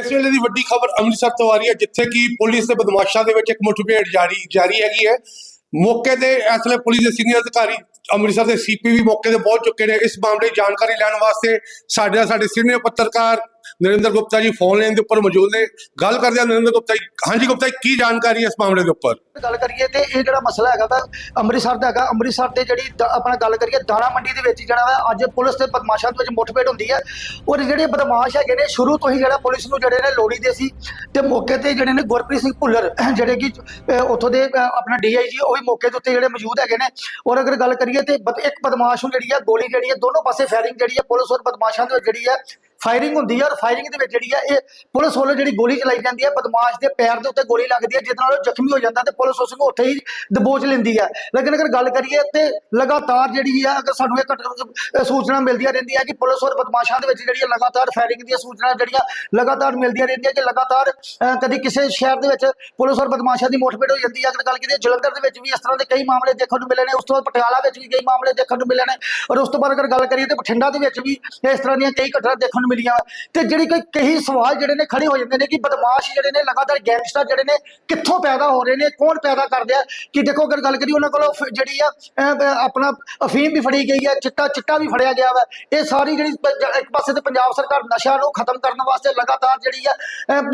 ਇਸ ਵੇਲੇ ਦੀ ਵੱਡੀ ਖਬਰ ਅੰਮ੍ਰਿਤਸਰ ਤੋਂ ਆ ਰਹੀ ਹੈ, ਜਿੱਥੇ ਕਿ ਪੁਲਿਸ ਦੇ ਬਦਮਾਸ਼ਾਂ ਦੇ ਵਿੱਚ ਇੱਕ ਮੁਠਭੇੜ ਜਾਰੀ ਜਾਰੀ ਹੈਗੀ ਹੈ। ਮੌਕੇ ਤੇ ਇਸ ਵੇਲੇ ਪੁਲਿਸ ਦੇ ਸੀਨੀਅਰ ਅਧਿਕਾਰੀ ਅੰਮ੍ਰਿਤਸਰ ਦੇ ਸੀਪੀ ਵੀ ਮੌਕੇ ਤੇ ਪਹੁੰਚ ਚੁੱਕੇ ਨੇ। ਇਸ ਮਾਮਲੇ ਦੀ ਜਾਣਕਾਰੀ ਲੈਣ ਵਾਸਤੇ ਸਾਡੇ ਨਾਲ ਸਾਡੇ ਸੀਨੀਅਰ ਪੱਤਰਕਾਰ ਨਰਿੰਦਰ ਗੁਪਤਾ ਜੀ ਫੋਨ ਲਾਈਨ ਦੇ ਉੱਪਰ ਮੌਜੂਦ ਨੇ। ਗੱਲ ਕਰਦੇ ਹਾਂ ਨਰਿੰਦਰ ਗੁਪਤਾ ਜੀ। ਹਾਂਜੀ ਗੁਪਤਾ ਜੀ ਕੀ ਜਾਣਕਾਰੀ ਹੈ ਇਸ ਮਾਮਲੇ ਦੇ ਉੱਪਰ? ਗੱਲ ਕਰੀਏ ਤੇ ਇਹ ਜਿਹੜਾ ਮਸਲਾ ਹੈਗਾ ਵਾ ਅੰਮ੍ਰਿਤਸਰ ਦਾ ਹੈਗਾ। ਅੰਮ੍ਰਿਤਸਰ ਦੇ ਜਿਹੜੀ ਦ- ਆਪਣਾ ਗੱਲ ਕਰੀਏ ਦਾਣਾ ਮੰਡੀ ਦੇ ਵਿੱਚ ਜਿਹੜਾ ਵਾ ਅੱਜ ਪੁਲਿਸ ਤੇ ਬਦਮਾਸ਼ਾਂ ਦੇ ਵਿੱਚ ਮੁੱਠਭੇੜ ਹੁੰਦੀ ਹੈ। ਔਰ ਜਿਹੜੇ ਬਦਮਾਸ਼ ਹੈਗੇ ਨੇ ਸ਼ੁਰੂ ਤੋਂ ਹੀ ਜਿਹੜਾ ਪੁਲਿਸ ਨੂੰ ਜਿਹੜੇ ਨੇ ਲੋੜੀ ਦੇ ਸੀ ਤੇ ਮੌਕੇ ਤੇ ਜਿਹੜੇ ਨੇ ਗੁਰਪ੍ਰੀਤ ਸਿੰਘ ਭੁੱਲਰ ਜਿਹੜੇ ਕਿ ਅਹ, ਉੱਥੋਂ ਦੇ ਅਹ, ਆਪਣਾ ਡੀਆਈਜੀ ਉਹ ਵੀ ਮੌਕੇ ਦੇ ਉੱਤੇ ਜਿਹੜੇ ਮੌਜੂਦ ਹੈਗੇ ਨੇ। ਔਰ ਅਗਰ ਗੱਲ ਕਰੀਏ ਤੇ ਬਦ- ਇੱਕ ਬਦਮਾਸ਼ ਨੂੰ ਜਿਹੜੀ ਹੈ ਗੋਲੀ ਜਿਹੜੀ ਹੈ ਦੋਨੋਂ ਪਾਸੇ ਫਾਇਰਿੰਗ ਜਿਹੜੀ ਹੈ ਪੁਲਿਸ ਔਰ ਬਦਮਾਸ਼ਾਂ ਦੇ ਵਿੱਚ ਜਿਹੜੀ ਹੈ ਫਾਇਰਿੰਗ ਹੁੰਦੀ ਹੈ ਔਰ ਫਾਇਰਿੰਗ ਦੇ ਵਿੱਚ ਜਿਹੜੀ ਹੈ ਇਹ ਪੁਲਿਸ ਵੱਲੋਂ ਜਿਹੜੀ ਗੋਲੀ ਚਲਾਈ ਜਾਂਦੀ ਹੈ ਬਦਮਾਸ਼ ਦੇ ਪੈਰ ਦੇ ਉੱਤੇ ਗੋਲੀ ਲੱਗਦੀ ਹੈ ਜਿਹਦੇ ਨਾਲ ਉਹ ਜ਼ਖਮੀ ਹੋ ਜਾਂਦਾ ਤੇ ਪੁਲਿਸ ਉਸ ਨੂੰ ਉੱਥੇ ਹੀ ਦਬੋਚ ਲੈਂਦੀ ਹੈ ਲੇਕਿਨ ਅਗਰ ਗੱਲ ਕਰੀਏ ਤੇ ਲਗਾਤਾਰ ਜਿਹੜੀ ਹੈ ਅਗਰ ਸਾਨੂੰ ਇਹ ਅਹ ਸੂਚਨਾ ਮਿਲਦੀਆਂ ਰਹਿੰਦੀਆਂ ਕਿ ਪੁਲਿਸ ਔਰ ਬਦਮਾਸ਼ਾਂ ਦੇ ਵਿੱਚ ਜਿਹੜੀ ਹੈ ਲਗਾਤਾਰ ਫਾਇਰਿੰਗ ਦੀਆਂ ਸੂਚਨਾ ਜਿਹੜੀਆਂ ਲਗਾਤਾਰ ਮਿਲਦੀਆਂ ਰਹਿੰਦੀਆਂ ਕਿ ਲਗਾਤਾਰ ਕਦੀ ਕਿਸੇ ਸ਼ਹਿਰ ਦੇ ਵਿੱਚ ਪੁਲਿਸ ਔਰ ਬਦਮਾਸ਼ਾਂ ਦੀ ਮੁੱਠਭੇੜ ਹੋ ਜਾਂਦੀ ਹੈ ਅਗਰ ਗੱਲ ਕਰੀਏ ਜਲੰਧਰ ਦੇ ਵਿੱਚ ਵੀ ਇਸ ਤਰ੍ਹਾਂ ਦੇ ਕਈ ਮਾਮਲੇ ਦੇਖਣ ਨੂੰ ਮਿਲੇ ਨੇ, ਉਸ ਤੋਂ ਬਾਅਦ ਪਟਿਆਲਾ ਵਿੱਚ ਵੀ ਕਈ ਮਾਮਲੇ ਦੇਖਣ ਨੂੰ ਮਿਲੇ ਨੇ। ਔਰ ਉਸ ਤੋਂ ਬਾਅਦ ਅਗਰ ਗੱਲ ਕਰੀਏ ਤੇ ਬਠਿੰਡਾ ਦੇ ਵਿੱਚ ਵੀ ਇਸ ਤਰ੍ਹਾਂ ਦੀਆਂ ਕਈ ਘਟਨਾ ਦੇਖਣ ਨੂੰ ਮਿਲੀਆਂ ਤੇ ਜਿਹੜੀ ਕੋਈ ਕਈ ਸਵਾਲ ਜਿਹੜੇ ਨੇ ਖੜੇ ਹੋ ਜਾਂਦੇ ਨੇ ਕਿ ਬਦਮਾਸ਼ ਜਿਹੜੇ ਨੇ ਲਗਾਤਾਰ ਗੈਂਗਸਟਰ ਜਿਹੜੇ ਨੇ ਕਿੱਥੋਂ ਪੈਦਾ ਹੋ ਰਹੇ ਨੇ ਕੌਣ ਪੈਦਾ ਕਰਦੇ ਆ? ਕਿ ਦੇਖੋ ਅਗਰ ਗੱਲ ਕਰੀਏ ਉਹਨਾਂ ਕੋਲੋਂ ਜਿਹੜੀ ਆ ਆਪਣਾ ਅਫੀਮ ਵੀ ਫੜੀ ਗਈ ਹੈ ਚਿੱਟਾ ਚਿੱਟਾ ਵੀ ਫੜਿਆ ਗਿਆ ਵਾ। ਇਹ ਸਾਰੀ ਜਿਹੜੀ ਇੱਕ ਪਾਸੇ ਤੇ ਪੰਜਾਬ ਸਰਕਾਰ ਨਸ਼ਾ ਨੂੰ ਖਤਮ ਕਰਨ ਵਾਸਤੇ ਲਗਾਤਾਰ ਜਿਹੜੀ ਆ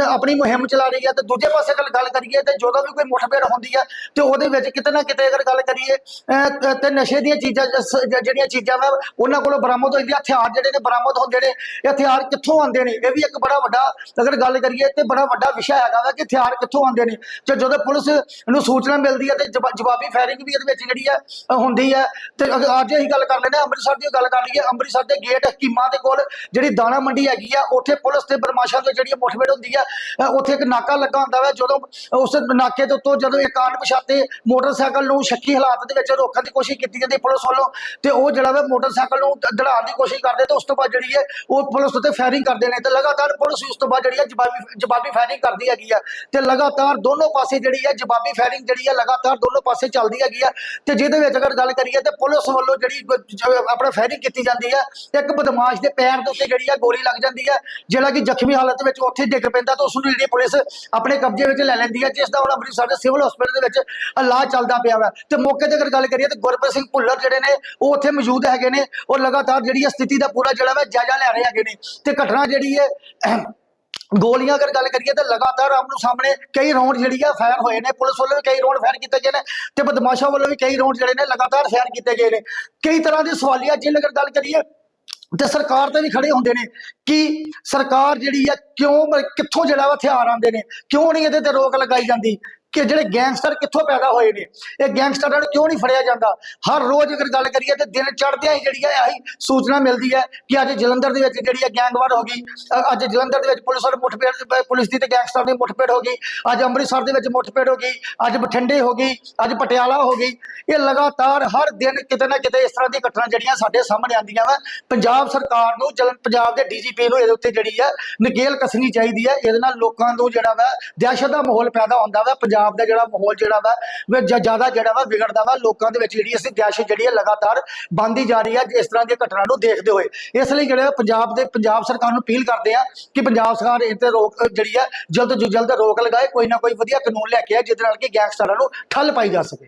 ਆਪਣੀ ਮੁਹਿੰਮ ਚਲਾ ਰਹੀ ਹੈ ਤੇ ਦੂਜੇ ਪਾਸੇ ਅਗਰ ਗੱਲ ਕਰੀਏ ਤੇ ਜਦੋਂ ਵੀ ਕੋਈ ਮੁਠਭੇੜ ਹੁੰਦੀ ਹੈ ਤੇ ਉਹਦੇ ਵਿੱਚ ਕਿਤੇ ਨਾ ਕਿਤੇ ਅਗਰ ਗੱਲ ਕਰੀਏ ਅਹ, ਤੇ- ਨਸ਼ੇ ਦੀਆਂ ਚੀਜ਼ਾਂ ਜਿਹੜੀਆਂ ਚੀਜ਼ਾਂ ਵਾ ਉਹਨਾਂ ਕੋਲੋਂ ਬਰਾਮਦ ਹੋਈ ਦੀਆਂ ਹਥਿਆਰ ਜਿਹੜੇ ਨੇ ਬਰਾਮਦ ਹੁੰਦੇ ਨੇ ਇਹ ਹਥਿਆਰ ਕਿੱਥੋਂ ਆਉਂਦੇ ਨੇ? ਇਹ ਵੀ ਇੱਕ ਬੜਾ ਵੱਡਾ, ਅਗਰ ਗੱਲ ਕਰੀਏ ਤੇ ਬੜਾ ਵੱਡਾ ਵਿਸ਼ਾ ਹੈਗਾ ਵਾ ਕਿ ਹਥਿਆਰ ਕਿੱਥੋਂ ਆਉਂਦੇ ਨੇ। ਤੇ ਜਦੋਂ ਪੁਲਿਸ ਨੂੰ ਸੂਚਨਾ ਮਿਲਦੀ ਹੈ ਤੇ ਜਵਾ- ਜਵਾਬੀ ਫਾਇਰਿੰਗ ਵੀ ਇਹਦੇ ਵਿੱਚ ਜਿਹੜੀ ਹੈ ਹੁੰਦੀ ਹੈ। ਤੇ ਅੱਜ ਅਸੀਂ ਗੱਲ ਕਰ ਲੈਂਦੇ ਹਾਂ, ਅੰਮ੍ਰਿਤਸਰ ਦੀ ਗੱਲ ਕਰ ਲਈਏ। ਅੰਮ੍ਰਿਤਸਰ ਦੇ ਗੇਟ ਹਕੀਮਾਂ ਦੇ ਕੋਲ ਜਿਹੜੀ ਦਾਣਾ ਮੰਡੀ ਹੈਗੀ ਆ, ਉੱਥੇ ਪੁਲਿਸ ਤੇ ਬਰਮਾਸ਼ਾ ਤੋਂ ਜਿਹੜੀ ਮੁਠਭੇੜ ਹੁੰਦੀ ਆ ਉੱਥੇ ਇੱਕ ਨਾਕਾ ਲੱਗਾ ਹੁੰਦਾ ਵਾ, ਜਦੋਂ ਉਸ ਨਾਕੇ ਦੇ ਉੱਤੋਂ ਜਦੋਂ ਇੱਕ ਅਣਪਛਾਤੇ ਮੋਟਰਸਾਈਕਲ ਨੂੰ ਸ਼ੱਕੀ ਹਾਲਾਤ ਦੇ ਵਿੱਚ ਰੋਕਣ ਦੀ ਕੋਸ਼ਿਸ਼ ਕੀਤੀ ਜਾਂਦੀ ਪੁਲਿਸ ਵੱਲੋਂ, ਤੇ ਉਹ ਜਿਹੜਾ ਵਾ ਮੋਟਰਸਾਈਕਲ ਨੂੰ ਦੜਾਉਣ ਦੀ ਕੋਸ਼ਿਸ਼ ਕਰਦੇ ਤੇ ਉਸ ਤੋਂ ਬਾਅਦ ਜਿਹੜੀ ਹੈ, ਉਹ ਪੁਲਿਸ ਉੱਤੇ ਫਾਇਰਿੰਗ ਕਰਦੇ ਨੇ ਤੇ ਲਗਾਤਾਰ ਪੁਲਿਸ ਉਸ ਤੋਂ ਬਾਅਦ ਜਿਹੜੀ ਹੈ ਜਵਾਬੀ ਜਵਾਬੀ ਫਾਇਰਿੰਗ ਕਰਦੀ ਹੈਗੀ ਆ ਤੇ ਲਗਾਤਾਰ ਦੋਨੋਂ ਪਾਸੇ ਜਿਹੜੀ ਹੈ ਜਵਾਬੀ ਫਾਇਰਿੰਗ ਜਿਹੜੀ ਹੈ ਲਗਾਤਾਰ ਦੋਨੋਂ ਪਾਸੇ ਚੱਲਦੀ ਹੈਗੀ ਆ ਤੇ ਜਿਹਦੇ ਵਿੱਚ ਅਗਰ ਗੱਲ ਕਰੀਏ ਤੇ ਪੁਲਿਸ ਵੱਲੋਂ ਜਿਹੜੀ ਆਪਣਾ ਫਾਇਰਿੰਗ ਕੀਤੀ ਜਾਂਦੀ ਹੈ ਇੱਕ ਬਦਮਾਸ਼ ਦੇ ਪੈਰ ਦੇ ਉੱਤੇ ਜਿਹੜੀ ਹੈ ਗੋਲੀ ਲੱਗ ਜਾਂਦੀ ਹੈ ਜਿਹੜਾ ਕਿ ਜ਼ਖਮੀ ਹਾਲਤ ਵਿੱਚ ਉੱਥੇ ਡਿੱਗ ਪੈਂਦਾ ਤਾਂ ਉਸ ਨੂੰ ਜਿਹੜੀ ਪੁਲਿਸ ਆਪਣੇ ਕਬਜ਼ੇ ਵਿੱਚ ਲੈ ਲੈਂਦੀ ਹੈ ਜਿਸ ਦਾ ਹੁਣ ਅੰਮ੍ਰਿਤਸਰ ਦੇ ਸਿਵਲ ਹਸਪੀਟਲ ਦੇ ਵਿੱਚ ਇਲਾਜ ਚੱਲਦਾ ਪਿਆ ਵਾ। ਤੇ ਮੌਕੇ ਤੇ ਅਗਰ ਗੱਲ ਕਰੀਏ ਤੇ ਗੁਰਪ੍ਰੀਤ ਸਿੰਘ ਭੁੱਲਰ ਜਿਹੜੇ ਨੇ, ਉਹ ਉੱਥੇ ਮੌਜੂਦ ਹੈਗੇ ਨੇ ਉਹ ਲਗਾਤਾਰ ਜਿਹੜੀ ਹੈ ਸਥਿਤੀ ਦਾ ਪੂਰਾ ਜਿਹੜਾ ਵਾ ਜਾਇਜ਼ਾ ਲੈ ਰਹੇ ਹੈਗੇ ਨੇ। ਤੇ ਘਟਨਾ ਜਿਹੜੀ ਹੈ ਗੋਲੀਆਂ ਅਗਰ ਗੱਲ ਕਰੀਏ ਤਾਂ ਲਗਾਤਾਰ ਆਮਨੋ ਸਾਹਮਣੇ ਕਈ ਰੌਂਡ ਜਿਹੜੀ ਆ ਫਾਇਰ ਹੋਏ ਨੇ। ਪੁਲਿਸ ਵੱਲੋਂ ਵੀ ਕਈ ਰੌਂਡ ਫਾਇਰ ਕੀਤੇ ਗਏ ਨੇ ਤੇ ਬਦਮਾਸ਼ਾਂ ਵੱਲੋਂ ਵੀ ਕਈ ਰੌਂਡ ਜਿਹੜੇ ਨੇ ਲਗਾਤਾਰ ਫਾਇਰ ਕੀਤੇ ਗਏ ਨੇ। ਕਈ ਤਰ੍ਹਾਂ ਦੇ ਸਵਾਲੀਆ ਜਿਲ ਅਗਰ ਗੱਲ ਕਰੀਏ ਤੇ ਸਰਕਾਰ ਤੇ ਵੀ ਖੜੇ ਹੁੰਦੇ ਨੇ ਕਿ ਸਰਕਾਰ ਜਿਹੜੀ ਆ ਕਿਉਂ ਮ- ਕਿੱਥੋਂ ਜਿਹੜਾ ਵਾ ਹਥਿਆਰ ਆਉਂਦੇ ਨੇ, ਕਿਉਂ ਨਹੀਂ ਇਹਦੇ ਤੇ ਰੋਕ ਲਗਾਈ ਜਾਂਦੀ? ਕਿ ਜਿਹੜੇ ਗੈਂਗਸਟਰ ਕਿੱਥੋਂ ਪੈਦਾ ਹੋਏ ਨੇ? ਇਹ ਗੈਂਗਸਟਰਾਂ ਨੂੰ ਕਿਉਂ ਨਹੀਂ ਫੜਿਆ ਜਾਂਦਾ? ਹਰ ਰੋਜ਼ ਅਗਰ ਗੱਲ ਕਰੀਏ ਤੇ ਦਿਨ ਚੜ੍ਹਦਿਆਂ ਹੀ ਜਿਹੜੀ ਹੈ ਆਹੀ ਸੂਚਨਾ ਮਿਲਦੀ ਹੈ ਕਿ ਅੱਜ ਜਲੰਧਰ ਦੇ ਵਿੱਚ ਜਿਹੜੀ ਹੈ ਗੈਂਗਵਾਰ ਹੋ ਗਈ ਅੱਜ ਜਲੰਧਰ ਦੇ ਵਿੱਚ ਪੁਲਿਸ ਵਾਲੇ ਮੁਠਭੇੜ ਪ- ਪੁਲਿਸ ਦੀ ਤੇ ਗੈਂਗਸਟਰ ਦੀ ਮੁਠਭੇੜ ਹੋ ਗਈ, ਅੱਜ ਅੰਮ੍ਰਿਤਸਰ ਦੇ ਵਿੱਚ ਮੁਠਭੇੜ ਹੋ ਗਈ, ਅੱਜ ਬਠਿੰਡੇ ਹੋ ਗਈ, ਅੱਜ ਪਟਿਆਲਾ ਹੋ ਗਈ। ਇਹ ਲਗਾਤਾਰ ਹਰ ਦਿਨ ਕਿਤੇ ਨਾ ਕਿਤੇ ਇਸ ਤਰ੍ਹਾਂ ਦੀ ਘਟਨਾ ਜਿਹੜੀਆਂ ਸਾਡੇ ਸਾਹਮਣੇ ਆਉਂਦੀਆਂ ਵਾ। ਪੰਜਾਬ ਸਰਕਾਰ ਨੂੰ ਜਲਨ ਪੰਜਾਬ ਦੇ ਡੀਜੀਪੀ ਨੂੰ ਇਹਦੇ ਉੱਤੇ ਜਿਹੜੀ ਹੈ ਨਕੇਲ ਕੱਸਣੀ ਚਾਹੀਦੀ ਹੈ। ਇਹਦੇ ਨਾਲ ਲੋਕਾਂ ਨੂੰ ਜਿਹੜਾ ਵਾ ਦਹਿਸ਼ਤ ਦਾ ਮਾਹੌਲ ਪੈਦਾ ਹੁੰਦਾ ਵਾ। ਪੰਜਾਬ ਦਾ ਜਿਹੜਾ ਮਾਹੌਲ ਜਿਹੜਾ ਵਾ, ਵੇ ਜ਼ਿਆਦਾ ਜਿਹੜਾ ਵਾ ਵਿਗੜਦਾ ਵਾ, ਲੋਕਾਂ ਦੇ ਵਿੱਚ ਜਿਹੜੀ ਅਸੀਂ ਦਹਿਸ਼ਤ ਜਿਹੜੀ ਹੈ ਲਗਾਤਾਰ ਬੰਦੀ ਜਾ ਰਹੀ ਹੈ ਇਸ ਤਰ੍ਹਾਂ ਦੀਆਂ ਘਟਨਾ ਨੂੰ ਦੇਖਦੇ ਹੋਏ। ਇਸ ਲਈ ਜਿਹੜੇ ਪੰਜਾਬ ਦੇ, ਪੰਜਾਬ ਸਰਕਾਰ ਨੂੰ ਅਪੀਲ ਕਰਦੇ ਆ ਕਿ ਪੰਜਾਬ ਸਰਕਾਰ ਇਹ ਤੇ ਰੋਕ, ਜਿਹੜੀ ਹੈ ਜਲਦ ਤੋਂ ਜਲਦ ਰੋਕ ਲਗਾਏ, ਕੋਈ ਨਾ ਕੋਈ ਵਧੀਆ ਕਾਨੂੰਨ ਲੈ ਕੇ ਆਏ, ਜਿਹਦੇ ਨਾਲ ਕਿ ਗੈਂਗਸਟਰਾਂ ਨੂੰ ਠੱਲ ਪਾਈ ਜਾ ਸਕੇ।